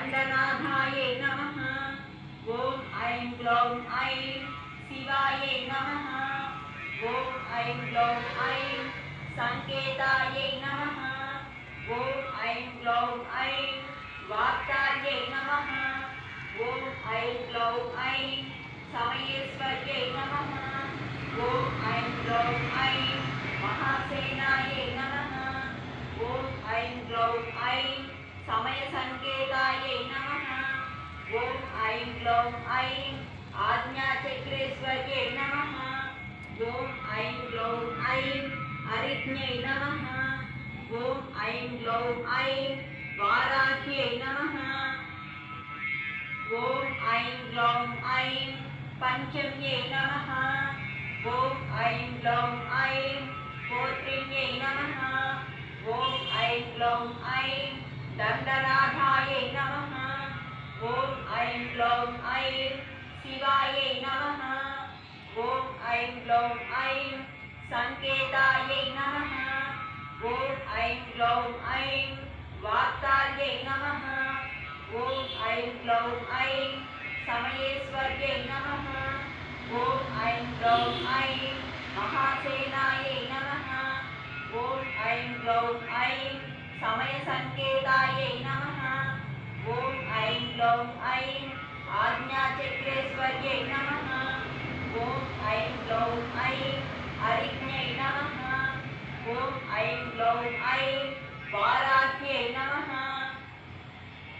दण्डनाथायै नमः। ॐ ऐं ग्लौं ऐं शिवायै नमः। ॐ ऐं ग्लौं ऐं सङ्केतायै नमः। ॐ ऐं ग्लौं ऐं वाक्तायै नमः। ॐ ऐं ग्लौं ऐं समयेश्वर्यै नमः। ॐ ऐं ग्लौं ऐं महासेनायै नमः। ॐ ऐं ग्लौं ऐं ऐं ग्लौं ऐं आज्ञाचक्रेश्वर्यै नमः। ॐ ऐं ग्लौं ऐं अरिज्ञै नमः। ॐ ऐं ग्लौं ऐं वाराह्यै नमः। ॐ ऐं ग्लौं ऐं पञ्चम्यै नमः। ॐ ऐं ग्लौं ऐं गोत्रिण्यै नमः। ॐ ऐं ग्लौं ऐं दण्डनाथायै नमः। ॐ ऐं ग्लौं ऐं शिवायै नमः ॐ ऐं ग्लौं ऐं सङ्केतायै नमः ॐ ऐं ग्लौं ऐं वाक्तायै नमः ॐ ऐं ग्लौं ऐं समयेश्वर्यै नमः ॐ ऐं ग्लौं ऐं महासेनायै नमः ॐ ऐं ग्लौं ऐं समयसङ्केतायै नमः ॐ ऐं ग्लौं ऐं आज्ञाचक्रेश्वर्यै नमः। ॐ ऐं ग्लौं ऐं अरिज्ञै नमः। ॐ ऐं ग्लौं ऐं वाराह्यै नमः